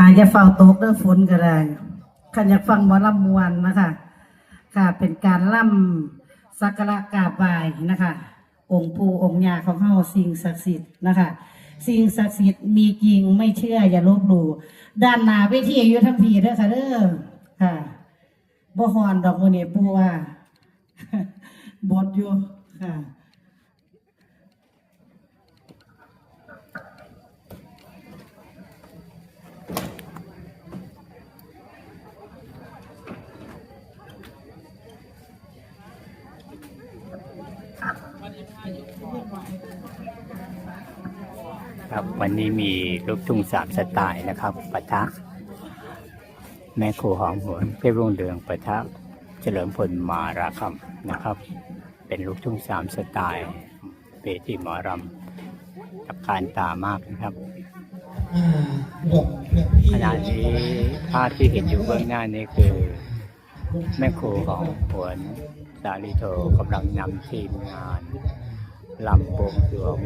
อาจจะเฝ้าตกเด้อฝนก็ได้ขันอยากฟังหมอลำมวนนะคะ ค่ะ เป็นการล่ำสักการะกราบไหว้นะคะ องค์ปู่องค์ยาของเฮาสิ่งศักดิ์สิทธิ์นะคะ สิ่งศักดิ์สิทธิ์มีจริงไม่เชื่ออย่าลบหลู่ด้านหน้าเวทีอยู่ทั้งทีเด้อค่ะเด้อค่ะบ่ฮอนดอกมื้อนี้ปู่ว่าบดอยู่ค่ะ ครับวันนี้มีลูกทุ่งสามสไตล์นะครับปะทะ แม่ครูหอมหวนเพชรรุ่งเรืองปะทะเฉลิมพลมาราคำนะครับ เป็นลูกทุ่งสามสไตล์เวทีหมอรำกับการตามากนะครับขณะนี้ภาพที่เห็นอยู่เบื้องหน้านี้คือ แม่ครูของหวนสาลิโทกำลังนำทีมงาน ลำบวงสวง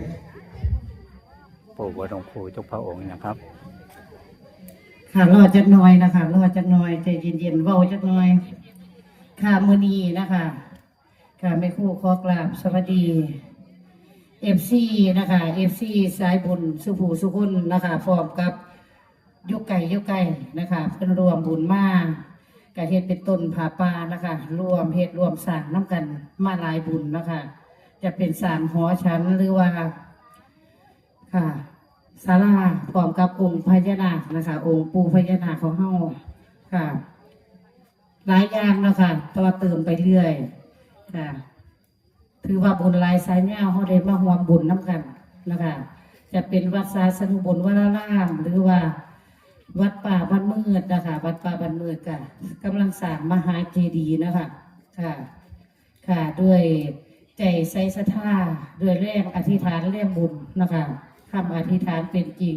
ปู่วรงครูทุกพระองค์นะครับ ค่ะรอจักหน่อยนะคะรอจักหน่อยใจเย็นๆเว้าจักหน่อย ค่ะมือนีนะคะค่ะแม่ครู่ขอกราบสวัสดีเอฟซีนะคะเอฟซีสายบุญสุภูสุขุนนะคะพร้อมกับยกไก่ยกไก่นะคะเพิ่นรวมบุญมากกะเฮ็ดเป็นต้นผาป่านะคะรวมเฮ็ดรวมสร้างน้ำกันมาหลายบุญนะคะ จะเป็นสางหอชั้นหรือว่า ค่ะศาลาพร้อมกับองค์พญานาคนะคะ องค์ปู่พญานาคของเฮาค่ะ หลายอย่างนะคะต่อเติมไปเรื่อย ค่ะถือว่าบุญลายสายเงาเขาได้มาหวมบุญน้ำกันนะคะจะเป็นวัดสาสนุบุญวัดละล่ามหรือว่าวัดป่าบ้านมืดนะคะวัดป่าบ้านมืดค่ะกำลังสร้างมหาเจดีย์นะคะค่ะ ค่ะด้วย ใจใส่ศรัทธาโด้วยแรงอธิษฐานแรงบุญนะคะทำอธิษฐานเป็นจริง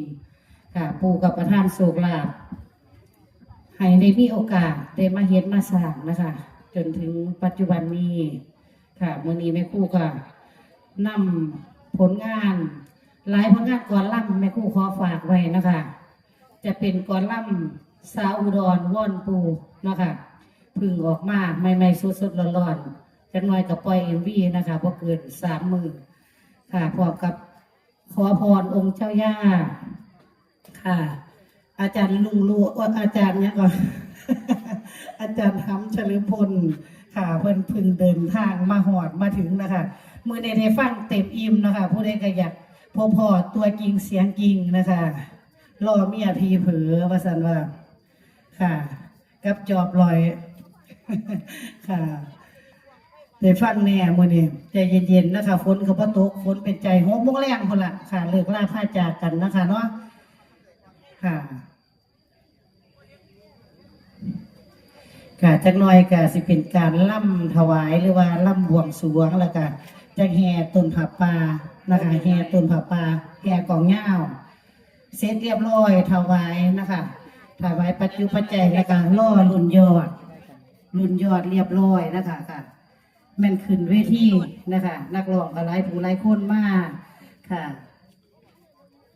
ค่ะปู่กับประธานโศกลาภให้ได้มีโอกาสได้มาเฮ็ดมาสร้างนะคะ จนถึงปัจจุบันนี้ค่ะมื่อนี้แม่คู่ก็นำผลงาน หลายผลงานก่อนล่ำแม่คู่ขอฝากไว้นะคะ จะเป็นก่อนล่ำสาวอุดรว่อนปูนะคะพึ่งออกมาใหม่ๆสดๆร้อนๆ จังหน่อยกับปล่อยเอ็มวีนะคะพอเกินสามหมื่นค่ะพร้อมกับขอพรองค์เจ้าย่าค่ะ อาจารย์ลุงลูว่าอาจารย์เนี่ยก่อนอาจารย์ทำเฉลิพลค่ะเพิ่นเพึ่งเดินทางมาหอดมาถึงนะคะมือในได้ฟังเต็มอิ่มนะคะผู้ใดก็อยากพอพอตัวจริงเสียงจริงนะคะรอเมียพีเผลอว่าสันว่า ค่ะ กับจอบลอย ค่ะ ได้ฟังแน่มือนี้ใจเย็นๆนะคะฝนก็บ่ตกฝนเป็นใจหัวโมงแรงคนละค่ะเลิกล่าผ้าจากกันนะคะเนาะค่ะค่ะจักหน่อยก็สิเป็นการล่ำถวายหรือว่าล่ำบวงสรวงแล้วก็จะแห่ต้นผาป่านะคะแห่ต้นผาป่าแห่กองเหย้าเสร็จเรียบร้อยถวายนะคะถวายปัจจุปัจจัยแล้วก็ล่อรุ่นยอดรุ่นยอดเรียบร้อยนะคะค่ะ แม่นขึ้นเวทีนะคะ นักร้องก็หลายผู้หลายคนมากค่ะ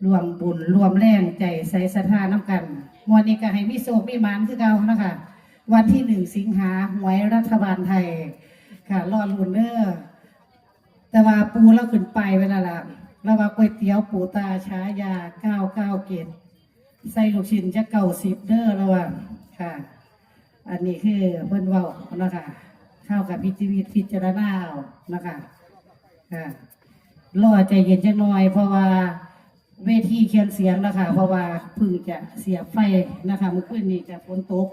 รวมบุญรวมแรงใจใส่ศรัทธาน้ำกันวันนี้ก็ให้มีโศกมีหมานคือเก่านะคะ วันที่หนึ่งสิงหาหวยรัฐบาลไทย ค่ะรอลุนเนอร์แต่ว่าปูเราขึ้นไปเวลาละเราว่าก๋วยเตี๋ยวปูตาช้ายาเก้าเก้าเกตใส่ลูกชิ้นจะเก่าสิบเด้อเราว่าค่ะ อันนี้คือเพิ่นเว้านะคะ เข้ากับพิจิตพิจารณาเอานะคะค่ะรอใจเย็นจังหน่อย เพราะว่าเวทีเคียนเสียงนะคะ เพราะว่าพึ่งจะเสียบไฟนะคะเมื่อคืนนี้จะฝนตก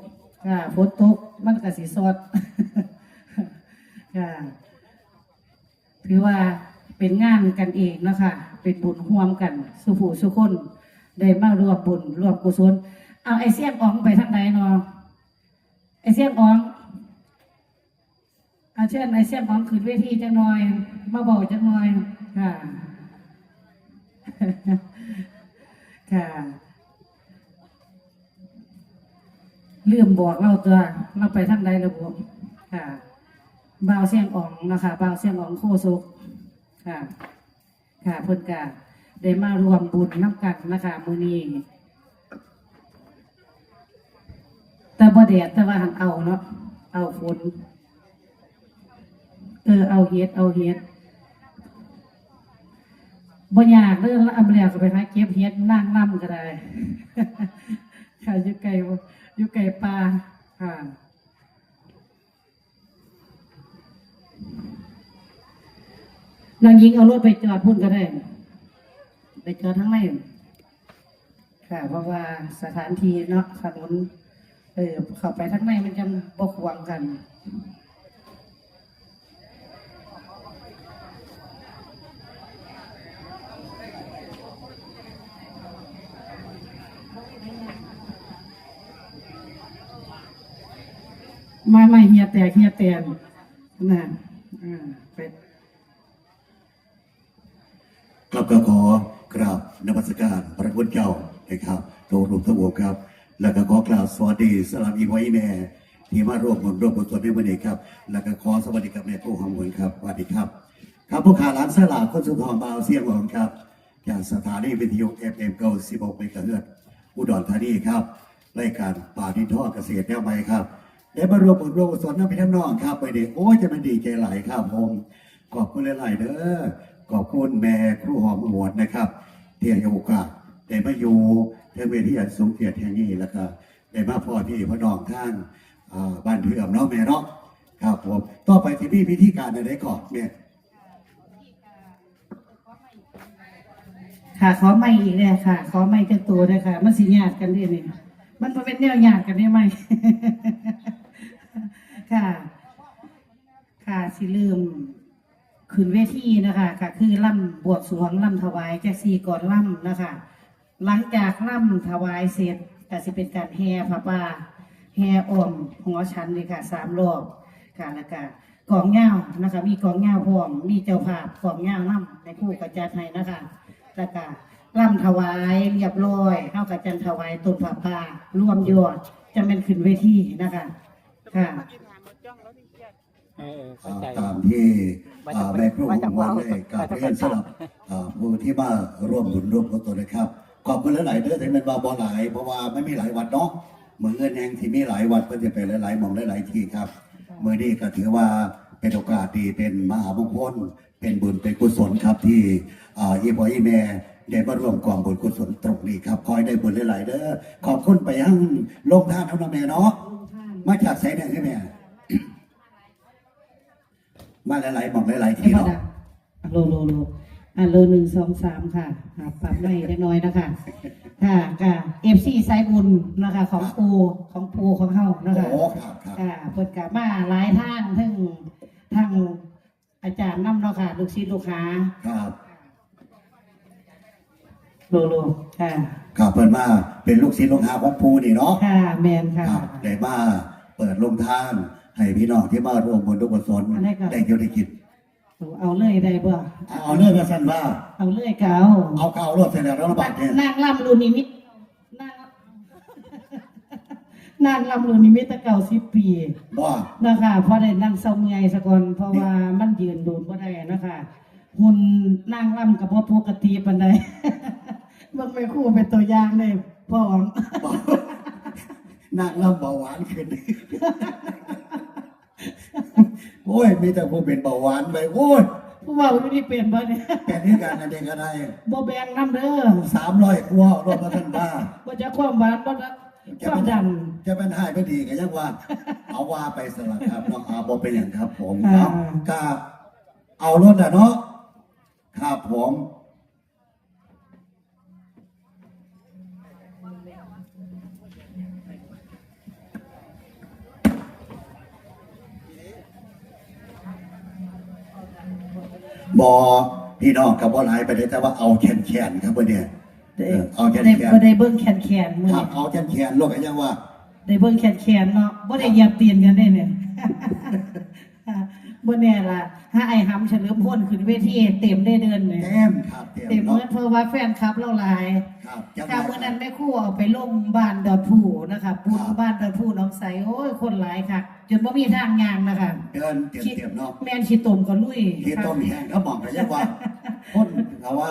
ค่ะฝนตกมันก็สิซอดค่ะถือว่าเป็นงานกันเองนะคะ เป็นบุญร่วมกัน สุผู้สุคนได้มารวมบุญรวมกุศลเอาไอเสียงอองไปทางไหนเนาะไอเสียงออง อาเช่นไอเสียงของขืนเวทีจังหน่อย มาบอกจังหน่อย ค่ะ ค่ะเลื่อมบอกเราตัวเราไปทางใดระบบค่ะบ่าวเสียงอ่องนะคะบ่าวเสียงอ่องโคสุกค่ะ ค่ะเพิ่นก็ได้มารวมบุญน้ำกันนะคะมือนี้แต่บ่แดดแต่ว่าหันเอาเนาะเอาฝน ออเอาเฮ็ดเอาเฮ็ดบ่ยากเรื่องอำแล้วก็ไปหาเก็บเฮ็ดนั่งนํก็ได้ค่ะอยู่ไกลบ่อยู่ไกลป่าค่ะนางยิงเอารถไปจอดพุ่นก็ได้ ไปจอดทั้งในค่ะ เพราะว่าสถานที่เนาะถนนเออเข้าไปทั้งในมันจังบกวางกัน ไม่ไม่เฮียแตกเฮียแตนนะอ่าไปครับก็ขอกราบนมัสการพระพุทธเจ้านะครับโทรวมทั้งวงครับ แล้วก็ขอกราบสวัสดีสลามอีไว้แม่ที่มาร่วมบุญร่วมบุญส่วนในวันนี้ครับ แล้วก็ขอสวัสดีกับแม่ผู้หอมบุญครับสวัสดีครับ ครับผู้ขาร้านสลากคนสุนทรบาวเสียงหลงครับจากสถานีวิทยุ FM เอ็มเก้าสิบหกเมกะเฮิรตซ์อุดรธานีครับรายการป่าที่ท่อเกษตรแนวใหม่ครับ ได้มารวมบุญร่วมกุศลน้ำพี่น้ำน้องครับไปเด็กโอ้จะมันดีใจหลายครับผมขอบคุณหลาย ๆเด้อขอบคุณแม่ครูหอมหวนนะครับเที่ให้โอกาสได้มาอยู่เทเวทีอันสูงเกียรติแห่งนี้แล้วก็ได้มาพ่อที่พ่อน้องข้างอ่าบ้านเถื่อมเนาะแม่เนาะครับผมต่อไปที่นี่พิธีการอะไรก่อนเนี่ยค่ะขอไม่อีกเลยค่ะ ขอไม่จักตัวเลยค่ะ มันสิญาติกันได้นี่มันเป็นแนวญาติกันได้ไหม ค่ะ ค่ะสิลืมขึ้นเวทีนะคะค่ะ คือล่ำบวงสวงล่ำถวายแจ็คซีก่อนล่ำนะคะ หลังจากล่ำถวายเสร็จก็สิเป็นการแห่พระป่าแห่อ่อมหัวชันเลยค่ะสามรอบค่ะแล้วก็กองเงานะคะ มีกองเงาพร้อมมีเจ้าภาพกองเงาล่ำในคู่กระจัดให้นะคะแล้วก็ล่ำถวายเรียบร้อยเข้ากับจันถวายต้นผาป่ารวมยอดจะเป็นขึ้นเวทีนะคะ ค่ะ เอออ่าเข้าใจ ตามที่มาจากอ่าแม่ครูมาจากวันว้าวได้กราบเรียนสำหรับอ่าผู้ที่มาร่วมบุญร่วมกุศลนะครับ ขอบคุณหลายๆเด้อที่เป็นบาบอหลาย เพราะว่าไม่มีหลายวัดเนาะเหมือนเงินแองที่มีหลายวัดก็จะไปหลายๆหมองหลายๆที่ครับเมื่อนี้ก็ถือว่าเป็นโอกาสดีเป็นมหามงคลเป็นบุญเป็นกุศลครับที่อ่าอีบอยอีแม่ได้มาร่วมกองบุญกุศลตรงนี้ครับคอยได้บุญหลายๆเด้อขอบคุณไปยังโลกท่านเท่านั้นแม่เนาะมาจากไสเนี่ยใช่ไหม มาหลายๆหมองหลายๆธรที่รมเนาะดาอะโลโลโลอะโลหนึ่งสองสามค่ะอะปรับได้เล็กน้อยนะคะค่ะค่ะเอฟซีสายบุญนะคะ ของปูของปูของเฮานะคะโอ้ครับครับค่ะเปิดกามาหลายทางทั้งทางอาจารย์น้ำเนาะค่ะ ลูกศิษย์ลูกค้าครับโลโลค่ะครับเปิดมาเป็นลูกศิษย์ลูกหาของปูนี่เนาะค่ะแมนค่ะครับได้มาเปิดลงทาน ให้พี่น้องที่มาร่วมบุญร่วมกุศลอันนี้ก็ได้อยู่ได้กินเอาเลยได้บ่เอาเอาเรื่องมาสั้นว่าเอาเลยเก่าเอาเก่ารวดเสร็จแล้วระบาดเนี่ยนางลำรุนิมิตนางนางลำรุนิมิตแตะเก่าสิบปี บ่นะคะเพราะได้นั่งเศร้าเมื่อยสะก่อนเพราะว่ามันยืนโดนบ่ได้นะคะหุ่นนั่งล่ำกับพ่ปกติปานใดมันไม่คู่เป็นตัวอย่างเลยพ่อบ่นั่งแล้วเบาหวานขึ้น โอ้ยมีแต่ผู้เป็นเบาหวานไปโอ้ยผู้เว่าอยู่นี่เป็นบ่เนี่ยแค่นี้การนั่นเองก็ได้บ่แบ่งน้ำเด้อสามร้อยกว่ารวมมาท่านบ้าบ่จะความหวานบ่จะความดันจะเป็นหายไม่ดีก็ยังว่า เอาว่าไปสลับครับน้องอาบอเป็นอย่างครับ ผมอ่าครับก็เอารถอะเนาะครับผม บอพี่น้องกับว่าหลายไปเลยแต่ว่าเอาแขนแขนๆครับวันเนี้ยได้เออเอาแขนได้แขนบ่ได้เบิ่งแขนๆมื้อครับนี้เอาแขนแขนๆลูกก็ยังว่าได้เบิ่งแขนๆเนาะบ่ได้เหยียบตีนกันได้เนี่ย บ่แน่ล่ะถ้าไอ้หำเฉลิมพลขึ้นเวทีเต็มได้เดินเลยแต้มครับเต็มเต็มเนาะเมื่อเพราะว่าแฟนคลับเราหลายครับจังหค่ะวะเมื่อนั้นแม่ครู่เอาไปลงบ้านดอนผู้นะคะปุนครับบ้านดอนผู้หน้องใสโอ้ยคนหลายค่ะจนบ่มีทางยางนะคะเดินเตรียมๆเนาะแม่นขี้ตมก็ลุยที่ต้มแห้งเขาบอกกันยังว่าคนเพราะว่า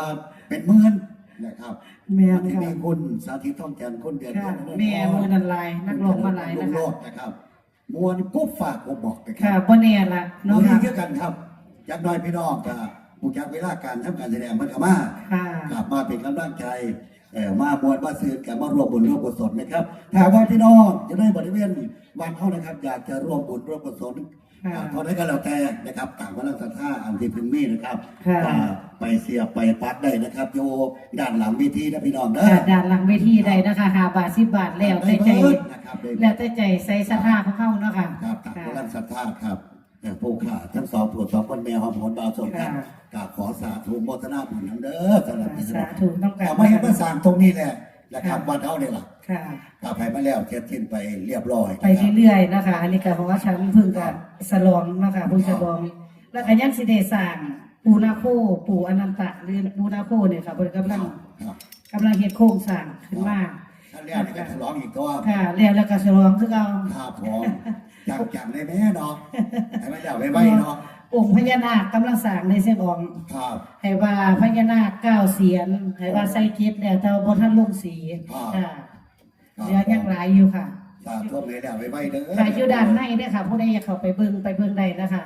เป็นหมื่นนะครับแม่นที่ค่ะมีคุณสาธิตท่องแกนคุณเดือนค่ะเดือนแม่มือนันลายนักร้องมาหลายนะโลคะดนะครับ มวนกุ๊บฝากผมบอกนะคค่ะรับบ่แน่ละน้อเนาะงนี่ค่ะเท่ากันครับจักหน้อยพี่น้องกับผู้จักเวลาการทำการแสดงมันก็มาค่ะ กลับมาเป็นกำลังใจเอ่อมามวลมาซื้อกับมารวมบุญร่วมกุศลนะครับถ้าว่าพี่น้องจะได้บริเวณวันเขานะครับ อยากจะร่วมบุญร่วมกุศลค่ะ อ่าเท่านั้นก็แล้วแต่นะครับต่างกำลังศรัทธาอันที่พึงมีนะครับค่ะ อ่าไปเสียบไปปัดได้นะครับโยด้านหลังเวทีนะพี่น้องนะค่ะด้านหลังเวทีใดนะคะหาบาทสิบบาทแล้วแต่ใจ ได้เบิดนะครับได้เบิดแล้วแต่ใจใส่ศรัทธาของเขาเนาะค่ะ ครับต่างค่ะกำลังศรัทธาครับเอ่อผู้ข่าทั้งสองผู้สองคนแม่หอมหวนบาวสงครับค่ะกราบขอสาธุโมทนาบุญน้ำเด้อสำหรับพี่น้สาองธุต้องการเอามาเห็นมาสร้างตรงนี้แหละ นะครับวันเอาเนี่ยล่ะค่ะกลับไปมาแล้วเช็ดทิ้นไปเรียบร้อยไปเรื่อยๆนะคะอันนี้ก็เพราะว่าฉันเพิ่งกับสลองนะคะเพิ่งสลอง แล้วก็ยังสิเดสร้างปูนาโคปูอนันตะหรือปูนาโคเนี่ยค่ะเพิ่นกำลังครับกำลังเฮ็ดโครงสร้างขึ้นมาท่านแรกนี่ก็ฉลองอีกตัวค่ะแล้วแล้วก็สลองคือเอาครับผมจังจังได้แม่เนาะให้มันจับไว้ไว้เนาะ องค์พญานาคกำลังสร้างในเส้นองค์ครับ ให้ว่าพญานาคเก้าเสียนให้ว่าใส่เก็บแล้วแต่ว่าบ่ทันลงสีค่ะเหลือยังหลายอยู่ค่ะสาธุเลยแล้วไว้ไว้เด้อ ค่ะอยู่ด้านในเด้อค่ะ ผู้ใดอยากเข้าไปเบิ่งไปเบิ่งได้นะคะ